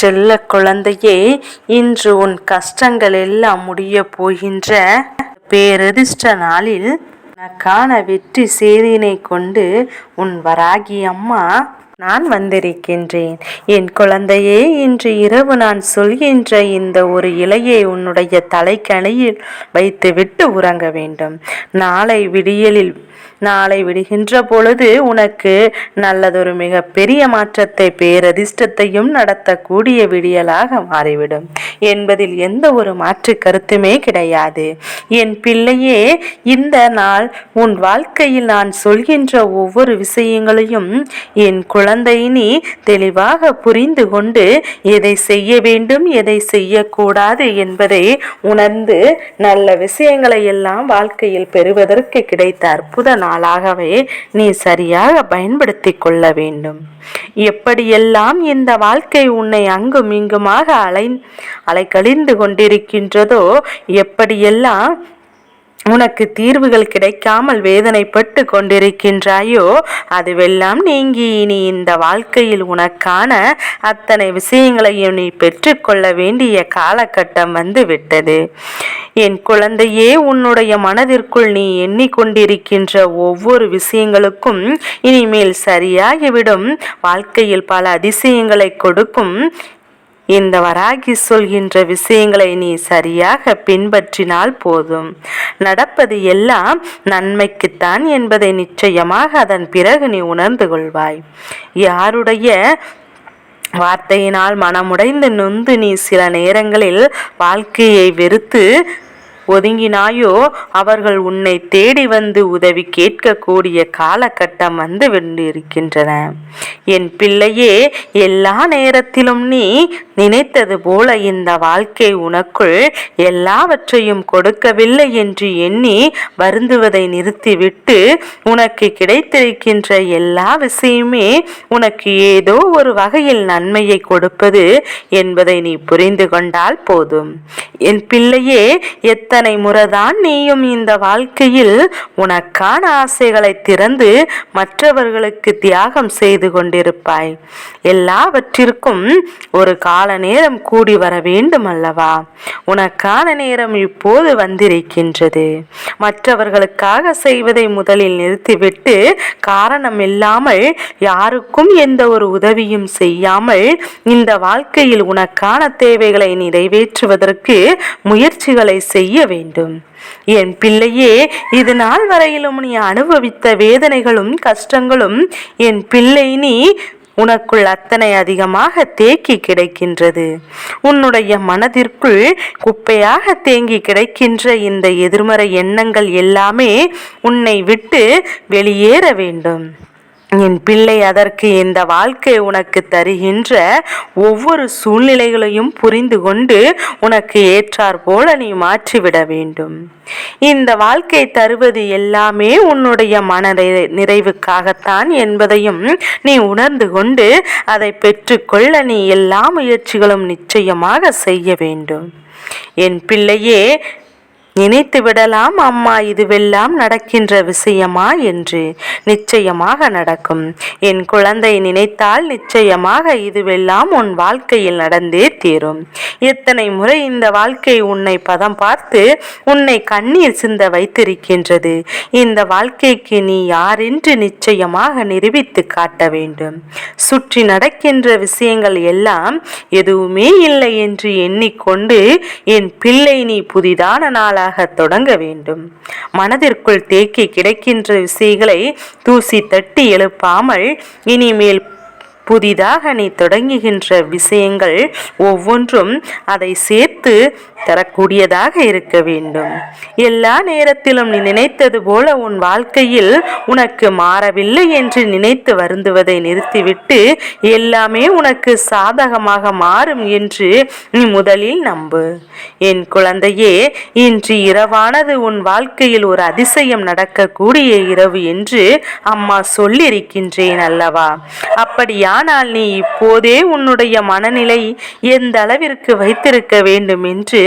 செல்ல குழந்தையே இன்று உன் கஷ்டங்கள் எல்லாம் முடிய போகின்ற பேரதிர்ஷ்ட நாளில் உனக்கான வெற்றி செய்தியினை கொண்டு உன் வராகி அம்மா நான் வந்திருக்கின்றேன். என் குழந்தையே இன்று இரவு நான் சொல்கின்ற இந்த ஒரு இலையை உன்னுடைய தலைக்கணையில் வைத்துவிட்டு உறங்க வேண்டும். நாளை விடியலில் நாளை விடுகின்ற பொழுது உனக்கு நல்லதொரு மிக பெரிய மாற்றத்தை பேரதிர்ஷ்டத்தையும் நடத்தக்கூடிய விடியலாக மாறிவிடும். என்பதில் எந்த ஒரு மாற்று கருத்துமே கிடையாது. என் பிள்ளையே இந்த நாள் உன் வாழ்க்கையில் நான் சொல்கின்ற ஒவ்வொரு விஷயங்களையும் என் குழந்தை நீ தெளிவாக புரிந்து கொண்டு எதை செய்ய வேண்டும் எதை செய்யக்கூடாது என்பதை உணர்ந்து நல்ல விஷயங்களை எல்லாம் வாழ்க்கையில் பெறுவதற்கு கிடைத்த அற்புத நாளாகவே நீ சரியாக பயன்படுத்தி கொள்ள வேண்டும். எப்படியெல்லாம் இந்த வாழ்க்கை உன்னை அங்கும் இங்குமாக அலை அலைக்கழிந்து கொண்டிருக்கின்றதோ எப்படியெல்லாம் உனக்கு தீர்வுகள் கிடைக்காமல் வேதனைப்பட்டு கொண்டிருக்கின்றாயோ அதுவெல்லாம் நீங்கி இனி இந்த வாழ்க்கையில் உனக்கான அத்தனை விஷயங்களையும் நீ பெற்றுக்கொள்ள வேண்டிய காலகட்டம் வந்து விட்டது என் குழந்தையே உன்னுடைய மனதிற்குள் நீ எண்ணிக்கொண்டிருக்கின்ற ஒவ்வொரு விஷயங்களுக்கும் இனிமேல் சரியாகிவிடும். வாழ்க்கையில் பல அதிசயங்களை கொடுக்கும். இந்த வராகி சொல்கின்ற விஷயங்களை நீ சரியாக பின்பற்றினால் போதும். நடப்பது எல்லாம் நன்மைக்குத்தான் என்பதை நிச்சயமாக அதன் பிறகு நீ உணர்ந்து கொள்வாய். யாருடைய வார்த்தையினால் மனமுடைந்து நொந்து நீ சில நேரங்களில் வாழ்க்கையை வெறுத்து ஒதுங்கினாயோ? அவர்கள் உன்னை தேடி வந்து உதவி கேட்கக்கூடிய காலகட்டம் வந்து வென்றிருக்கின்றன. என் பிள்ளையே எல்லா நேரத்திலும் நீ நினைத்தது போல இந்த வாழ்க்கை உனக்குள் எல்லாவற்றையும் கொடுக்கவில்லை என்று எண்ணி வருந்துவதை நிறுத்திவிட்டு உனக்கு கிடைத்திருக்கின்ற எல்லா விஷயமே உனக்கு ஏதோ ஒரு வகையில் நன்மையை கொடுப்பது என்பதை நீ புரிந்து கொண்டால் போதும். என் பிள்ளையே எத்தனை முறைதான் நீயும் இந்த வாழ்க்கையில் உனக்கான ஆசைகளை திறந்து மற்றவர்களுக்கு தியாகம் செய்து கொண்டிருப்பாய். எல்லாவற்றிற்கும் ஒரு கால நேரம் கூடி வர வேண்டும் அல்லவா? உனக்கான நேரம் இப்போது வந்திருக்கின்றது. மற்றவர்களுக்காக செய்வதை முதலில் நிறுத்திவிட்டு காரணம் இல்லாமல் யாருக்கும் எந்த ஒரு உதவியும் செய்யாமல் இந்த வாழ்க்கையில் உனக்கான தேவைகளை நிறைவேற்றுவதற்கு முயற்சிகளை செய்ய வேண்டும். என் பிள்ளையே இது நாள் வரையிலும் நீ அனுபவித்த வேதனைகளும் கஷ்டங்களும் என் பிள்ளை நீ உனக்குள் அத்தனை அதிகமாக தேக்கி கிடைக்கின்றது. உன்னுடைய மனதிற்குள் குப்பையாக தேங்கி கிடைக்கின்ற இந்த எதிர்மறை எண்ணங்கள் எல்லாமே உன்னை விட்டு வெளியேற வேண்டும். என் பிள்ளை அதற்கு இந்த வாழ்க்கை உனக்கு தருகின்ற ஒவ்வொரு சூழ்நிலைகளையும் புரிந்து கொண்டு உனக்கு ஏற்றார் போல நீ மாற்றிவிட வேண்டும். இந்த வாழ்க்கை தருவது எல்லாமே உன்னுடைய மன நிறைவுக்காகத்தான் என்பதையும் நீ உணர்ந்து கொண்டு அதை பெற்றுக்கொள்ள நீ எல்லா முயற்சிகளும் நிச்சயமாக செய்ய வேண்டும். என் பிள்ளையே நினைத்து விடலாம் அம்மா இதுவெல்லாம் நடக்கின்ற விஷயமா என்று. நிச்சயமாக நடக்கும். என் குழந்தை நினைத்தால் நிச்சயமாக இதுவெல்லாம் உன் வாழ்க்கையில் நடந்தே தீரும். எத்தனை முறை இந்த வாழ்க்கை உன்னை பதம் பார்த்து உன்னை கண்ணீர் சிந்த வைத்திருக்கின்றது. இந்த வாழ்க்கைக்கு நீ யாரென்று நிச்சயமாக நிரூபித்து காட்ட வேண்டும். சுற்றி நடக்கின்ற விஷயங்கள் எல்லாம் எதுவுமே இல்லை என்று எண்ணிக்கொண்டு என் பிள்ளை நீ புதிதான நாளாக செயலாக தொடங்க வேண்டும். மனதிற்குள் தேக்கி கிடைக்கின்ற விஷயங்களை தூசி தட்டி எழுப்பாமல் இனிமேல் புதிதாக நீ தொடங்குகின்ற விஷயங்கள் ஒவ்வொன்றும் அதை சேர்த்து தரக்கூடியதாக இருக்க வேண்டும். எல்லா நேரத்திலும் நீ நினைத்தது போல உன் வாழ்க்கையில் உனக்கு மாறவில்லை என்று நினைத்து வருந்துவதை நிறுத்திவிட்டு எல்லாமே உனக்கு சாதகமாக மாறும் என்று நீ முதலில் நம்பு. என் குழந்தையே இன்று இரவானது உன் வாழ்க்கையில் ஒரு அதிசயம் நடக்கக்கூடிய இரவு என்று அம்மா சொல்லியிருக்கின்றேன் அல்லவா? அப்படியா ஆனால் நீ இப்போதே உன்னுடைய மனநிலை எந்த அளவிற்கு வைத்திருக்க வேண்டும் என்று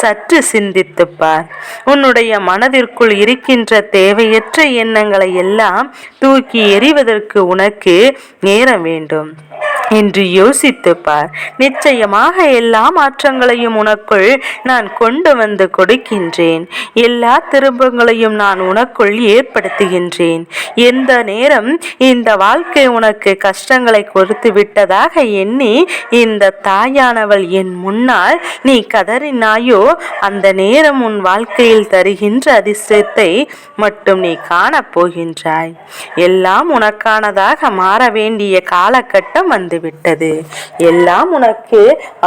சற்று சிந்தித்துப்பார் உன்னுடைய மனதிற்குள் இருக்கின்ற தேவையற்ற எண்ணங்களை எல்லாம் தூக்கி எறிவதற்கு உனக்கு நேரம் வேண்டும். என்று யோசித்துப் பார் நிச்சயமாக எல்லா மாற்றங்களையும் உனக்குள் நான் கொண்டு வந்து கொடுக்கின்றேன். எல்லா திரும்பங்களையும் நான் உனக்குள் ஏற்படுத்துகின்றேன். எந்த நேரம் இந்த வாழ்க்கை உனக்கு கஷ்டங்களை கொடுத்து விட்டதாக எண்ணி இந்த தாயானவள் என் முன்னால் நீ கதறினாயோ அந்த நேரம் உன் வாழ்க்கையில் தருகின்ற அதிர்ஷ்டத்தை மட்டும் நீ காணப் போகின்றாய் எல்லாம் உனக்கானதாக மாற வேண்டிய காலகட்டம் வந்து விட்டது. எல்லாம் உனக்கு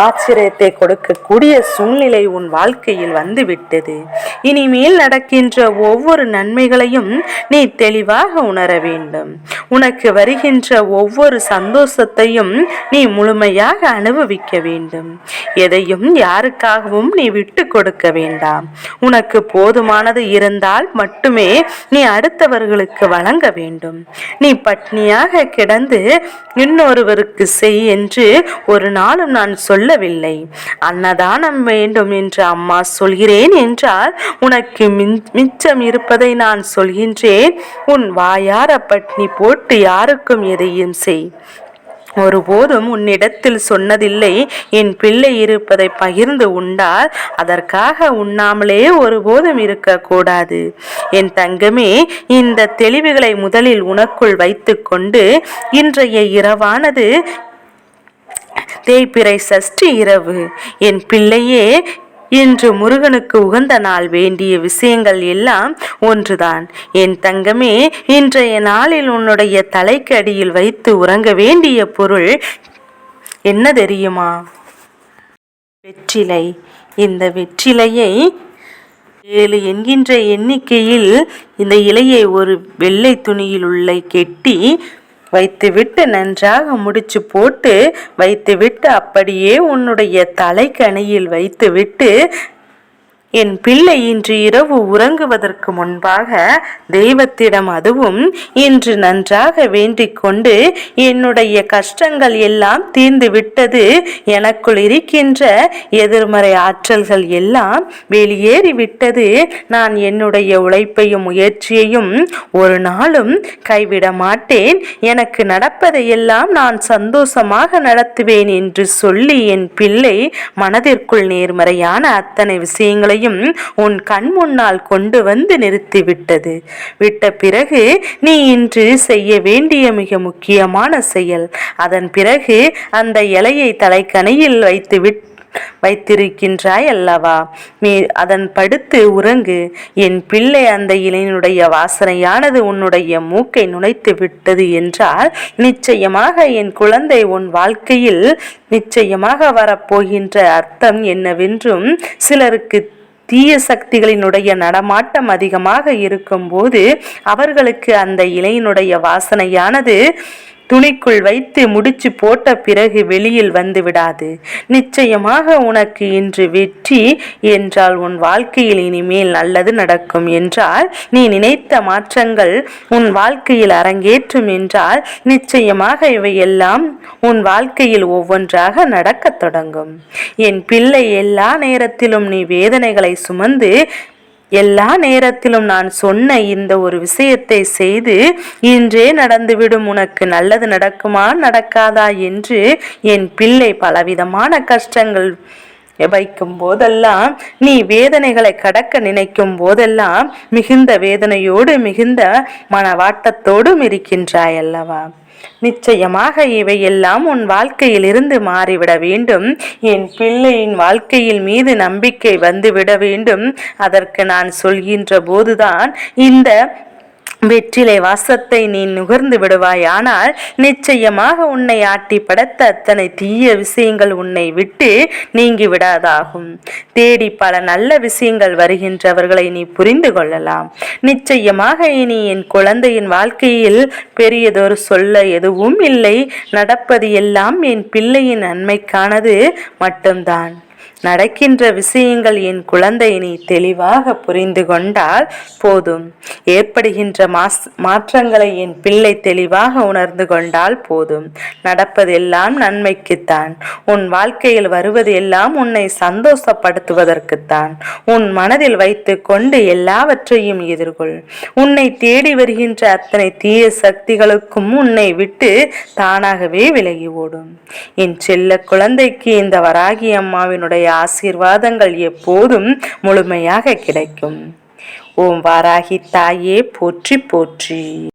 ஆச்சரியத்தை கொடுக்கக்கூடிய சூழ்நிலை உன் வாழ்க்கையில் வந்துவிட்டது. இனிமேல் நடக்கின்ற ஒவ்வொரு நன்மைகளையும் நீ தெளிவாக உணர வேண்டும். உனக்கு வருகின்ற ஒவ்வொரு சந்தோஷத்தையும் நீ முழுமையாக அனுபவிக்க வேண்டும். எதையும் யாருக்காகவும் நீ விட்டு கொடுக்க வேண்டாம். உனக்கு போதுமானது இருந்தால் மட்டுமே நீ அடுத்தவர்களுக்கு வழங்க வேண்டும். நீ பட்னியாக கிடந்து இன்னொருவருக்கு செய் என்று ஒரு நாளும் நான் சொல்லவில்லை. அன்னதானம் வேண்டும் என்று அம்மா சொல்கிறேன் என்றால் உனக்கு மிச்சம் இருப்பதை நான் சொல்கின்றேன். உன் வாயார பட்னி போட்டு யாருக்கும் எதையும் செய். ஒருபோதும் உன்னிடத்தில் சொன்னதில்லை. என் பிள்ளை இருப்பதை பகிர்ந்து உண்டால் அதற்காக உண்ணாமலே ஒருபோதும் இருக்கக்கூடாது. என் தங்கமே இந்த தெளிவுகளை முதலில் உனக்குள் வைத்துக்கொண்டு இன்றைய இரவானது தேய்பிறை சஷ்டி இரவு. என் பிள்ளையே இன்று முருகனுக்கு உகந்த நாள் வேண்டிய விஷயங்கள் எல்லாம் ஒன்றுதான். என் தங்கமே இன்றைய நாளில் உன்னுடைய தலைக்கு அடியில் வைத்து உறங்க வேண்டிய பொருள் என்ன தெரியுமா? வெற்றிலை. இந்த வெற்றிலையை ஏழு என்கின்ற எண்ணிக்கையில் இந்த இலையை ஒரு வெள்ளை துணியில் உள்ள கெட்டி வைத்துவிட்டு நன்றாக முடிச்சு போட்டு வைத்துவிட்டு அப்படியே உன்னுடைய தலைக்கணியில் வைத்துவிட்டு என் பிள்ளை இன்று இரவு உறங்குவதற்கு முன்பாக தெய்வத்திடம் அதுவும் இன்று நன்றாக வேண்டிக் கொண்டு என்னுடைய கஷ்டங்கள் எல்லாம் தீர்ந்து விட்டது எனக்குள் இருக்கின்ற எதிர்மறை ஆற்றல்கள் எல்லாம் வெளியேறி விட்டது. நான் என்னுடைய உழைப்பையும் முயற்சியையும் ஒரு நாளும் கைவிட மாட்டேன். எனக்கு நடப்பதையெல்லாம் நான் சந்தோஷமாக நடத்துவேன் என்று சொல்லி என் பிள்ளை மனதிற்குள் நேர்மறையான அத்தனை விஷயங்களை அனைத்தையும் உன் கண் முன்னால் கொண்டு வந்து நிறுத்திவிட்டது. விட்ட பிறகு நீ இன்று செய்ய வேண்டிய மிக முக்கியமான செயல். அதன் பிறகு அந்த இலையை தலைக்கணையில் வைத்து விட்டு வைத்திருக்கின்றாய் அல்லவா? நீ அதன் படுத்து உறங்கு. என் பிள்ளை அந்த இளைஞனுடைய வாசனையானது உன்னுடைய மூக்கை நுழைத்து விட்டது என்றால் நிச்சயமாக என் குழந்தை உன் வாழ்க்கையில் நிச்சயமாக வரப்போகின்ற அர்த்தம் என்னவென்றும் சிலருக்கு தீய சக்திகளினுடைய நடமாட்டம் அதிகமாக இருக்கும்போது அவர்களுக்கு அந்த இலையினுடைய வாசனையானது துணிக்குள் வைத்து முடிச்சு போட்ட பிறகு வெளியில் வந்து விடாது. நிச்சயமாக உனக்கு இன்று வெற்றி. என்றால் உன் வாழ்க்கையில் இனிமேல் நல்லது நடக்கும் என்றால் நீ நினைத்த மாற்றங்கள் உன் வாழ்க்கையில் அரங்கேற்றும் என்றால் நிச்சயமாக இவையெல்லாம் உன் வாழ்க்கையில் ஒவ்வொன்றாக நடக்கத் தொடங்கும். என் பிள்ளை எல்லா நேரத்திலும் நீ வேதனைகளை சுமந்து எல்லா நேரத்திலும் நான் சொன்ன இந்த ஒரு விஷயத்தை செய்து இன்றே நடந்துவிடும் உனக்கு நல்லது நடக்குமா நடக்காதா என்று என் பிள்ளை பலவிதமான கஷ்டங்கள் வைக்கும் போதெல்லாம் நீ வேதனைகளை கடக்க நினைக்கும் போதெல்லாம் மிகுந்த வேதனையோடு மிகுந்த மனவாட்டத்தோடும் இருக்கின்றாய் அல்லவா நிச்சயமாக இவையெல்லாம் உன் வாழ்க்கையில் இருந்து மாறிவிட வேண்டும். என் பிள்ளையின் வாழ்க்கையில் மீது நம்பிக்கை வந்துவிட வேண்டும். அதற்கு நான் சொல்கின்ற போதுதான் இந்த வெற்றிலை வாசத்தை நீ நுகர்ந்து விடுவாய் ஆனால் நிச்சயமாக உன்னை ஆட்டி படைத்த அத்தனை தீய விஷயங்கள் உன்னை விட்டு நீங்கி விடாதாகும். தேடி பல நல்ல விஷயங்கள் வருகின்றவர்களை நீ புரிந்து கொள்ளலாம். நிச்சயமாக இனி என் குழந்தையின் வாழ்க்கையில் பெரியதொரு சொல்ல எதுவும் இல்லை. நடப்பது எல்லாம் என் பிள்ளையின் நன்மைக்கானது மட்டும்தான். நடக்கின்ற விஷயங்கள் என் குழந்தை நீ தெளிவாக புரிந்து கொண்டால் போதும். ஏற்படுகின்ற மாஸ் மாற்றங்களை என் பிள்ளை தெளிவாக உணர்ந்து கொண்டால் போதும். நடப்பதெல்லாம் நன்மைக்குத்தான். உன் வாழ்க்கையில் வருவது எல்லாம் உன்னை சந்தோஷப்படுத்துவதற்குத்தான். உன் மனதில் வைத்து கொண்டு எல்லாவற்றையும் எதிர்கொள். உன்னை தேடி வருகின்ற அத்தனை தீய சக்திகளுக்கும் உன்னை விட்டு தானாகவே விலகி ஓடும். என் செல்ல குழந்தைக்கு இந்த வராகி அம்மாவினுடைய ஆசீர்வாதங்கள் எப்போதும் முழுமையாக கிடைக்கும். ஓம் வாராகி தாயே போற்றி போற்றி.